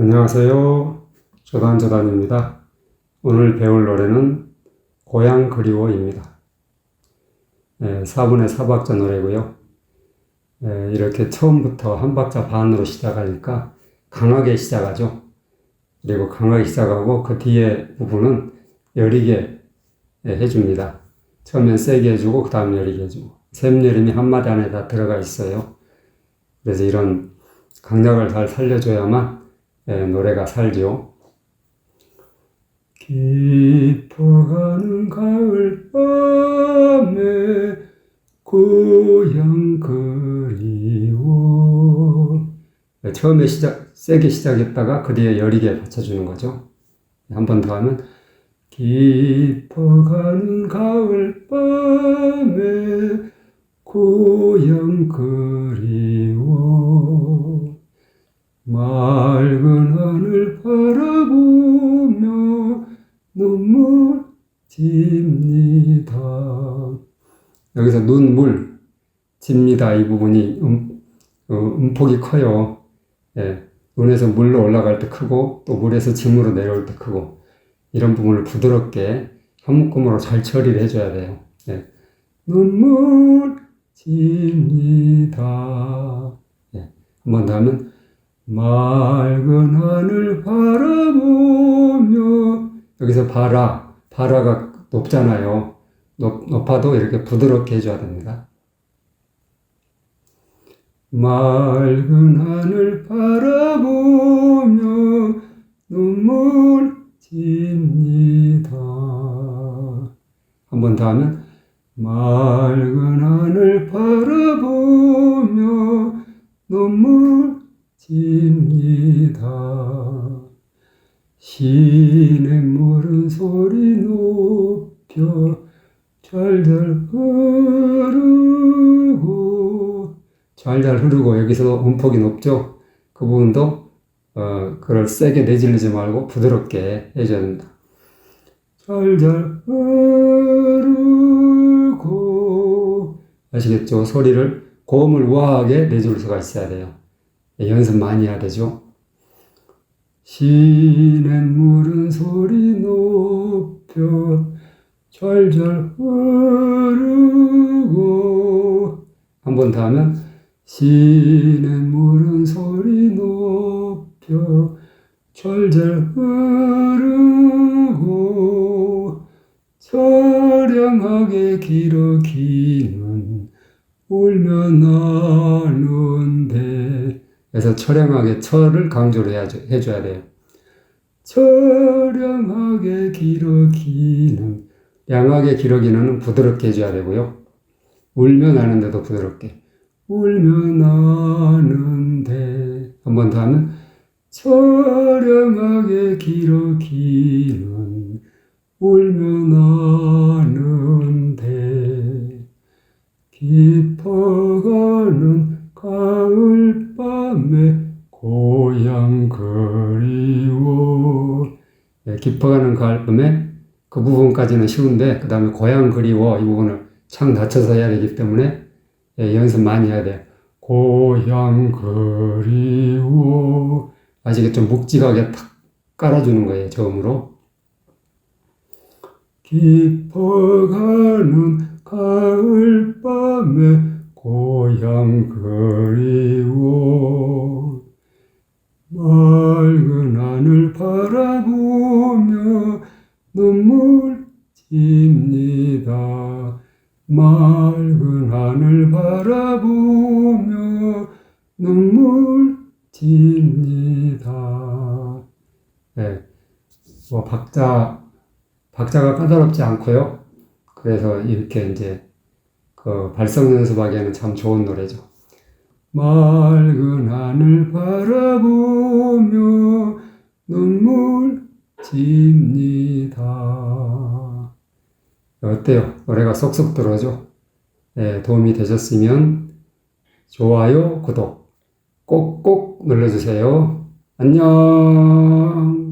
안녕하세요. 조단조단입니다. 오늘 배울 노래는 고향 그리워입니다. 예, 4분의 4박자 노래고요. 예, 이렇게 처음부터 한 박자 반으로 시작하니까 강하게 시작하죠. 그리고 강하게 시작하고 그 뒤에 부분은 여리게 예, 해줍니다. 처음엔 세게 해주고 그 다음 여리게 해주고 샘여림이 한마디 안에 다 들어가 있어요. 그래서 이런 강약을 잘 살려줘야만 예, 노래가 살죠. 깊어가는 가을 밤에 고향 그리워 네, 처음에 시작 세게 시작했다가 그 뒤에 여리게 받쳐주는 거죠. 한 번 더 하면 깊어가는 가을 밤에 고향 그리워 맑 눈물 집니다. 여기서 눈물 집니다. 이 부분이 음, 어, 음폭이 커요. 예, 눈에서 물로 올라갈 때 크고 또 물에서 짐으로 내려올 때 크고 이런 부분을 부드럽게 한 묶음으로 잘 처리를 해줘야 돼요. 예. 눈물 집니다. 예. 한번 더 하면 맑은 하늘 바라보며 여기서 바라 바라가 높잖아요. 높, 높아도 이렇게 부드럽게 해줘야 됩니다. 맑은 하늘 바라보며 눈물 집니다. 한 번 더 하면 맑은 하늘 바라보며 눈물 집니다. 시냇물은 소리 높여 잘잘 흐르고 잘잘 흐르고 여기서 음폭이 높죠? 그 부분도 어, 그걸 세게 내질르지 말고 부드럽게 해줘야 됩니다. 잘잘 흐르고 아시겠죠? 소리를 고음을 우아하게 내줄 수가 있어야 돼요. 예, 연습 많이 해야 되죠. 시냇 물은 소리 높여 잘잘 흐르고. 한 번 더 하면 시냇 물은 소리 높여 잘잘 흐르고. 처량하게 길어 기는 울며 나는데 그래서 처량하게 처를 강조를 해야죠, 해줘야 돼요. 처량하게 길어 기는 양하게 길어 기는 부드럽게 해줘야 되고요. 울며 나는데도 부드럽게 울며 나는데 한 번 더 하면 처량하게 길어 기는 울며 나는데 깊어가는 가을 밤 에 고향 그리워 네, 깊어가는 가을 밤에 그 부분까지는 쉬운데 그 다음에 고향 그리워 이 부분을 창 닫혀서 해야 되기 때문에 예, 연습 많이 해야 돼요. 고향 그리워 아시겠죠? 묵직하게 탁 깔아주는 거예요. 저음으로 깊어가는 가을 밤에 고향 그리워 맑은 하늘 바라보며 눈물 집니다. 맑은 하늘 바라보며 눈물 집니다. 네. 뭐 박자, 박자가 까다롭지 않고요. 그래서 이렇게 이제 그 발성 연습하기에는 참 좋은 노래죠. 맑은 하늘 바라보며 눈물 집니다. 어때요? 노래가 쏙쏙 들어오죠? 네, 도움이 되셨으면 좋아요, 구독 꼭꼭 눌러주세요. 안녕.